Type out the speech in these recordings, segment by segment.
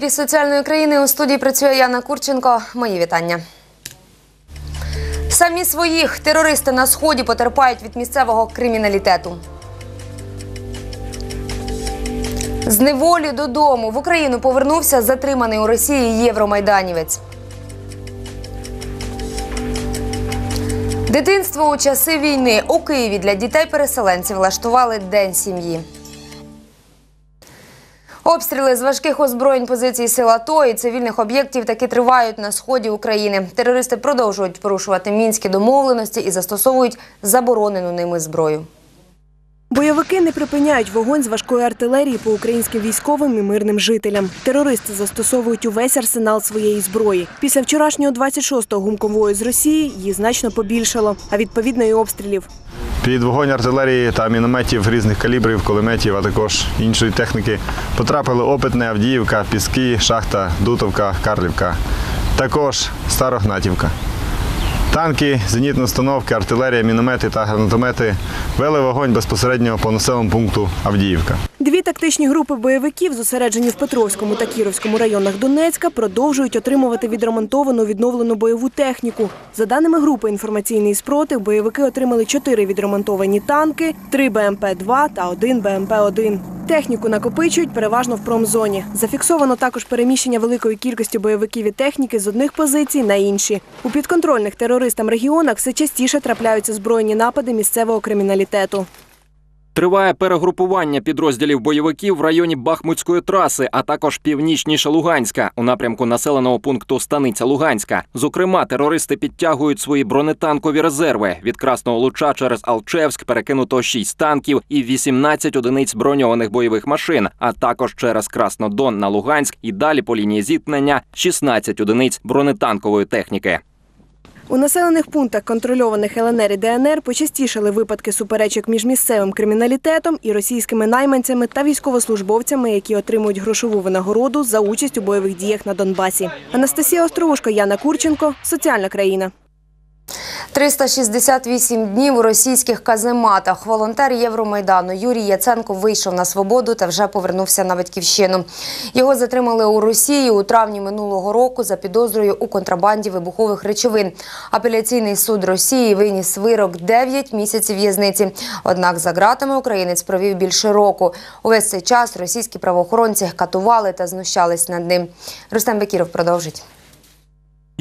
Ефірі соціальної країни у студії працює Яна Курченко. Мої вітання. Самі своїх терористи на сході потерпають від місцевого криміналітету. З неволі додому в Україну повернувся затриманий у Росії євромайданівець. Дитинство у часи війни у Києві для дітей-переселенців влаштували День сім'ї. Обстріли з важких озброєнь позицій сил АТО і цивільних об'єктів таки тривають на сході України. Терористи продовжують порушувати мінські домовленості і застосовують заборонену ними зброю. Бойовики не припиняють вогонь з важкої артилерії по українським військовим і мирним жителям. Терористи застосовують увесь арсенал своєї зброї. Після вчорашнього 26-го гумкової з Росії її значно побільшало, а відповідно і обстрілів. Під вогонь артилерії та мінометів різних калібрів, кулеметів, а також іншої техніки потрапили Опитне, Авдіївка, Піски, Шахта, Дутовка, Карлівка. Також Старогнатівка. Танки, зенітні установки, артилерія, міномети та гранатомети вели вогонь безпосередньо по населеному пункту Авдіївка. Дві тактичні групи бойовиків, зосереджені в Петровському та Кіровському районах Донецька, продовжують отримувати відремонтовану відновлену бойову техніку. За даними групи інформаційний спротив, бойовики отримали чотири відремонтовані танки, три БМП-2 та один БМП-1. Техніку накопичують переважно в промзоні. Зафіксовано також переміщення великої кількості бойовиків і техніки з одних позицій на інші. У підконтрольних терористам регіонах все частіше трапляються збройні напади місцевого криміналітету. Триває перегрупування підрозділів бойовиків в районі Бахмутської траси, а також північніше Луганська у напрямку населеного пункту Станиця Луганська. Зокрема, терористи підтягують свої бронетанкові резерви. Від Красного Луча через Алчевськ перекинуто 6 танків і 18 одиниць броньованих бойових машин, а також через Краснодон на Луганськ і далі по лінії зіткнення 16 одиниць бронетанкової техніки. У населених пунктах, контрольованих ЛНР і ДНР, почастішали випадки суперечок між місцевим криміналітетом і російськими найманцями та військовослужбовцями, які отримують грошову винагороду за участь у бойових діях на Донбасі. Анастасія Островушко, Яна Курченко, Соціальна країна. 368 днів у російських казематах. Волонтер Євромайдану Юрій Яценко вийшов на свободу та вже повернувся на батьківщину. Його затримали у Росії у травні минулого року за підозрою у контрабанді вибухових речовин. Апеляційний суд Росії виніс вирок 9 місяців в'язниці. Однак за ґратами українець провів більше року. Увесь цей час російські правоохоронці катували та знущались над ним. Рустем Бекіров продовжить.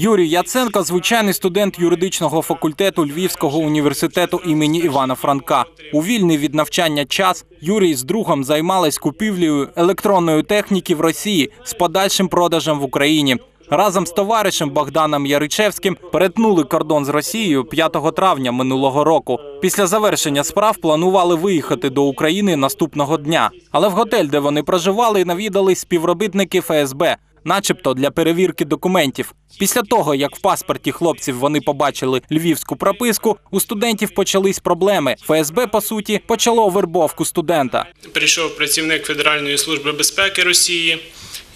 Юрій Яценко звичайний студент юридичного факультету Львівського університету імені Івана Франка. У вільний від навчання час Юрій з другом займались купівлею електронної техніки в Росії з подальшим продажем в Україні. Разом з товаришем Богданом Яричевським перетнули кордон з Росією 5 травня минулого року. Після завершення справ планували виїхати до України наступного дня. Але в готель, де вони проживали, навідались співробітники ФСБ начебто для перевірки документів. Після того, як в паспорті хлопців вони побачили львівську прописку, у студентів почались проблеми. ФСБ, по суті, почало вербовку студента. Прийшов працівник Федеральної служби безпеки Росії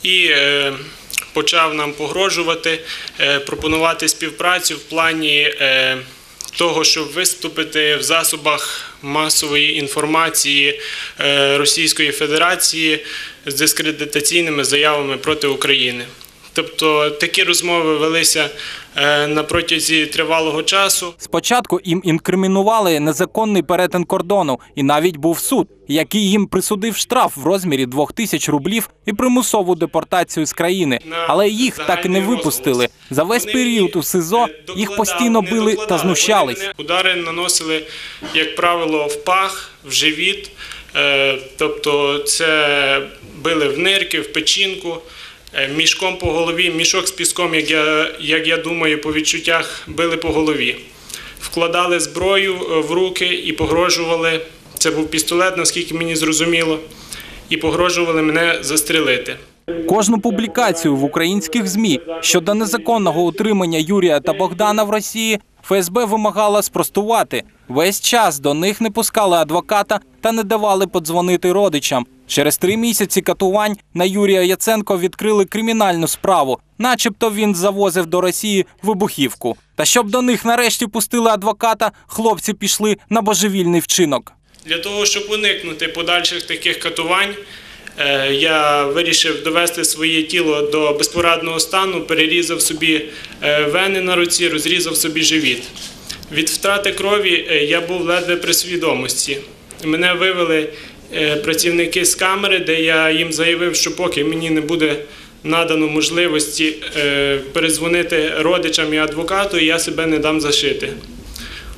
і е, почав нам погрожувати, е, пропонувати співпрацю в плані е, того, щоб виступити в засобах масової інформації е, Російської Федерації з дискредитаційними заявами проти України. Тобто такі розмови велися е, на протязі тривалого часу. Спочатку їм інкримінували незаконний перетин кордону, і навіть був суд, який їм присудив штраф в розмірі двох тисяч рублів і примусову депортацію з країни. Але їх так і не випустили. За весь період у СИЗО їх постійно били та знущались. Удари наносили, як правило, в пах, в живіт. Е, Тобто це били в нирки, в печінку, мішком по голові, мішок з піском, як я, як я думаю, по відчуттях били по голові. Вкладали зброю е, в руки і погрожували. Це був пістолет, наскільки мені зрозуміло, і погрожували мене застрелити. Кожну публікацію в українських змі щодо незаконного утримання Юрія та Богдана в Росії ФСБ вимагала спростувати. Весь час до них не пускали адвоката та не давали подзвонити родичам. Через три місяці катувань на Юрія Яценко відкрили кримінальну справу, начебто він завозив до Росії вибухівку. Та щоб до них нарешті пустили адвоката, хлопці пішли на божевільний вчинок. Для того, щоб уникнути подальших таких катувань, е, я вирішив довести своє тіло до безпорадного стану, перерізав собі е, вени на руці, розрізав собі живіт. Від втрати крові е, я був ледве при свідомості. Мене вивели працівники з камери, де я їм заявив, що поки мені не буде надано можливості перезвонити родичам і адвокату, я себе не дам зашити.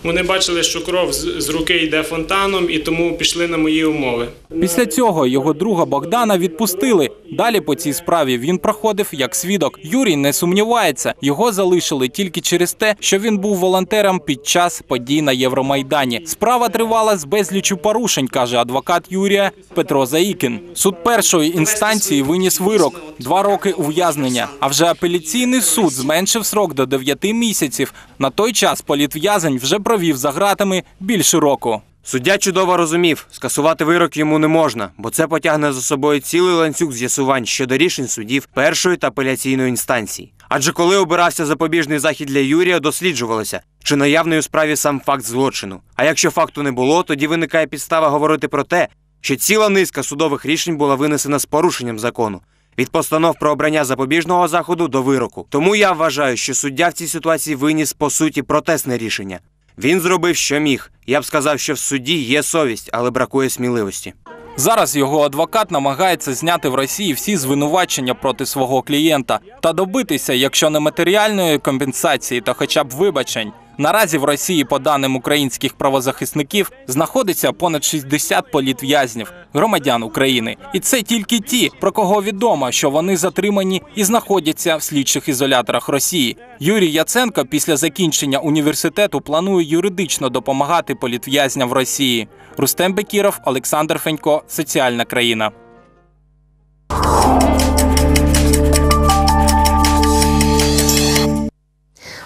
Вони бачили, що кров з руки йде фонтаном, і тому пішли на мої умови. Після цього його друга Богдана відпустили. Далі по цій справі він проходив як свідок. Юрій не сумнівається, його залишили тільки через те, що він був волонтером під час подій на Євромайдані. Справа тривала з безлічю порушень, каже адвокат Юрія Петро Заїкін. Суд першої інстанції виніс вирок два роки ув'язнення. А вже апеляційний суд зменшив срок до 9 місяців. На той час політв'язень вже провів за ґратами більше року. Суддя чудово розумів, скасувати вирок йому не можна, бо це потягне за собою цілий ланцюг з'ясувань щодо рішень судів першої та апеляційної інстанції. Адже коли обирався запобіжний захід для Юрія, досліджувалося, чи наявний у справі сам факт злочину. А якщо факту не було, тоді виникає підстава говорити про те, що ціла низка судових рішень була винесена з порушенням закону. Від постанов про обрання запобіжного заходу до вироку. Тому я вважаю, що суддя в цій ситуації виніс по суті протестне рішення. Він зробив, що міг. Я б сказав, що в суді є совість, але бракує сміливості. Зараз його адвокат намагається зняти в Росії всі звинувачення проти свого клієнта та добитися, якщо не матеріальної компенсації, то хоча б вибачень. Наразі в Росії, по даним українських правозахисників, знаходиться понад 60 політв'язнів, громадян України, і це тільки ті, про кого відомо, що вони затримані і знаходяться в слідчих ізоляторах Росії. Юрій Яценко після закінчення університету планує юридично допомагати політв'язням в Росії. Рустем Бекіров, Олександр Фенько, соціальна країна.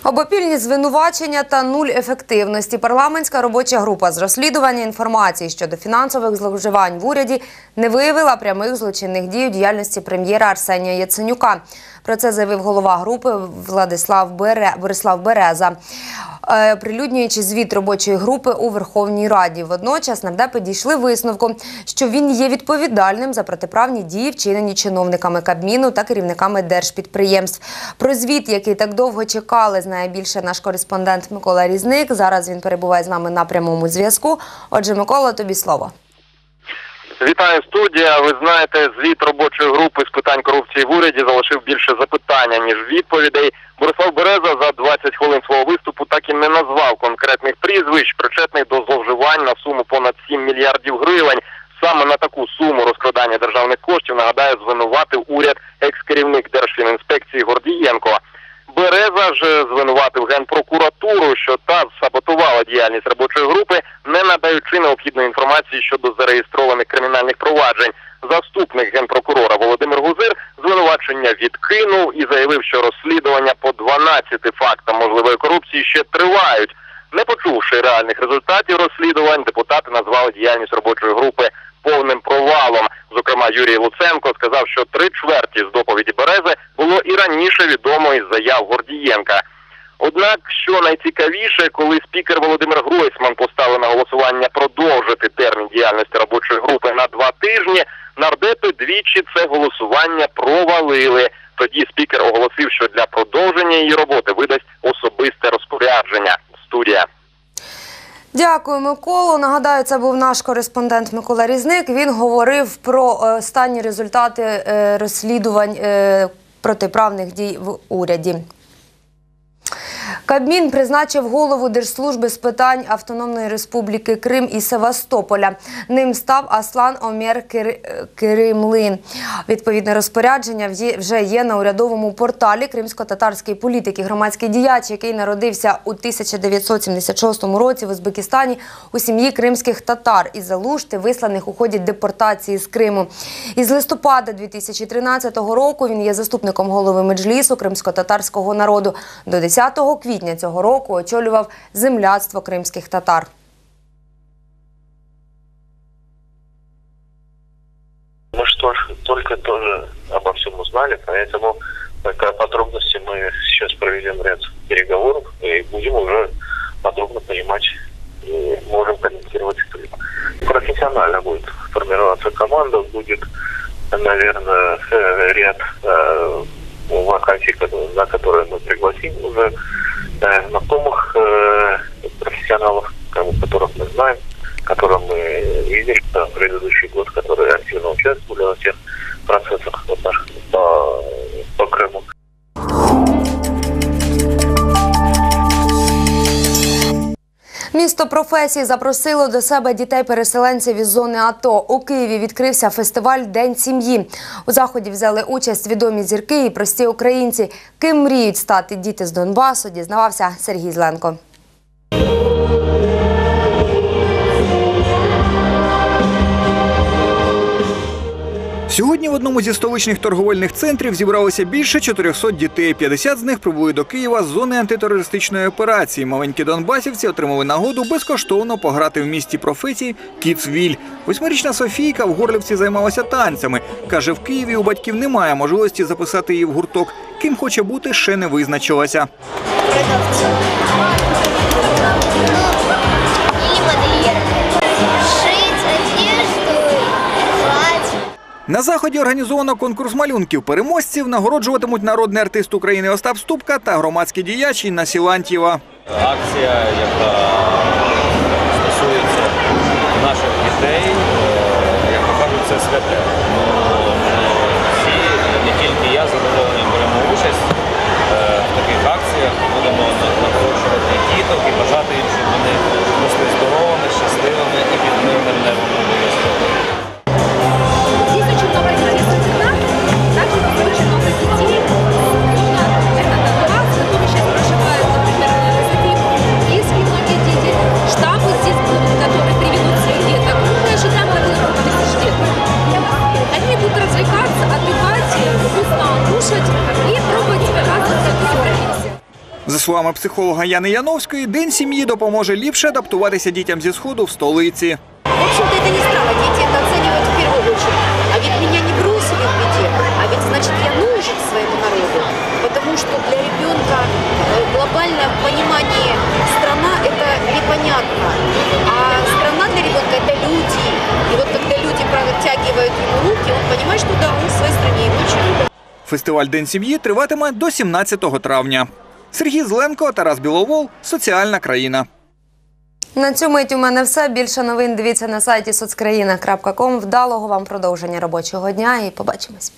Обопільні звинувачення та нуль ефективності. Парламентська робоча група з розслідування інформації щодо фінансових зловживань в уряді не виявила прямих злочинних дій у діяльності прем'єра Арсенія Яценюка. Про це заявив голова групи Владислав Бере... Борислав Береза, е, прилюднюючи звіт робочої групи у Верховній Раді. Водночас нардепи дійшли висновку, що він є відповідальним за протиправні дії, вчинені чиновниками Кабміну та керівниками держпідприємств. Про звіт, який так довго чекали, знає більше наш кореспондент Микола Різник. Зараз він перебуває з нами на прямому зв'язку. Отже, Микола, тобі слово. Вітаю студія. Ви знаєте, звіт робочої групи з питань корупції в уряді залишив більше запитання ніж відповідей. Борислав Береза за 20 хвилин свого виступу так і не назвав конкретних прізвищ, причетних до зловживань на суму понад 7 мільярдів гривень. Саме на таку суму розкрадання державних коштів нагадаю звинуватив уряд екс-керівник Держфінінспекції Гордієнко. Береза ж звинуватив генпрокуратуру, що та саботувала діяльність робочої групи, не надаючи необхідної інформації щодо зареєстрованих кримінальних проваджень. Заступник генпрокурора Володимир Гузир звинувачення відкинув і заявив, що розслідування по 12 фактам можливої корупції ще тривають. Не почувши реальних результатів розслідувань, депутати назвали діяльність робочої групи повним провалом. Зокрема, Юрій Луценко сказав, що три чверті з доповіді Берези було і раніше відомо із заяв Гордієнка. Однак, що найцікавіше, коли спікер Володимир Гройсман поставив на голосування продовжити термін діяльності робочої групи на два тижні, нардепи двічі це голосування провалили. Тоді спікер оголосив, що для продовження її роботи видасть особисте розпорядження. Студія. Дякую, Миколу. Нагадаю, це був наш кореспондент Микола Різник. Він говорив про е, останні результати е, розслідувань е, протиправних дій в уряді. Кабмін призначив голову Держслужби з питань Автономної Республіки Крим і Севастополя. Ним став Аслан Омєр Кир- Киримлин. Відповідне розпорядження вже є на урядовому порталі кримсько-татарської політики. Громадський діяч, який народився у 1976 році в Узбекистані у сім'ї кримських татар із Залушти, висланих у ході депортації з Криму. Із листопада 2013 року він є заступником голови меджлісу кримсько-татарського народу. До 10 квітня квітня цього року очолював земляцтво кримських татар. Ми ж тільки теж обо всьому знали, тому про подробності ми зараз проведемо ряд переговорів і будемо вже подробно розуміти і можемо коментувати. Профессионально будет формироваться команда, будет, наверное, э, ряд э, вакансий, на которые мы пригласим уже э, знакомых э, профессионалов, которых мы знаем, которых мы видели за предыдущий год, которые активно участвовали во всех процессах вот наших по, по Крыму. Місто професій запросило до себе дітей-переселенців із зони АТО. У Києві відкрився фестиваль День сім'ї. У заході взяли участь відомі зірки і прості українці. Ким мріють стати діти з Донбасу, дізнавався Сергій Зленко. Сьогодні в одному зі столичних торговельних центрів зібралося більше 400 дітей. 50 з них прибули до Києва з зони антитерористичної операції. Маленькі донбасівці отримали нагоду безкоштовно пограти в місті професій Кіцвіль. Восьмирічна Софійка в Горлівці займалася танцями. Каже, в Києві у батьків немає можливості записати її в гурток. Ким хоче бути, ще не визначилася. Или На заході організовано конкурс малюнків. Переможців нагороджуватимуть народний артист України Остап Ступка та громадський діяч Інна Сілантьєва. акція, яка стосується наших дітей, е, як то кажуть, це святе. Всі, не тільки я, з задоволенням беремо участь е, в таких акціях, будемо нагороджувати діток і бажати словами психолога Яни Яновської, день сім'ї допоможе ліпше адаптуватися дітям зі сходу в столиці. В общем-то, это не странно, дети это оценивают в первую очередь. А ведь меня не бросили в беде, а ведь значит я нужен своему народу. Потому что для ребенка э, глобальное понимание страна это непонятно. А страна для ребенка это люди. И вот когда люди протягивают ему руки, он понимает, что да, он в своей стране его очень любят. Фестиваль День сім'ї триватиме до 17 травня. Сергій Зленко, Тарас Біловол соціальна країна. На цю мить у мене все. Більше новин дивіться на сайті соцкраїна.ком. Вдалого вам продовження робочого дня і побачимось.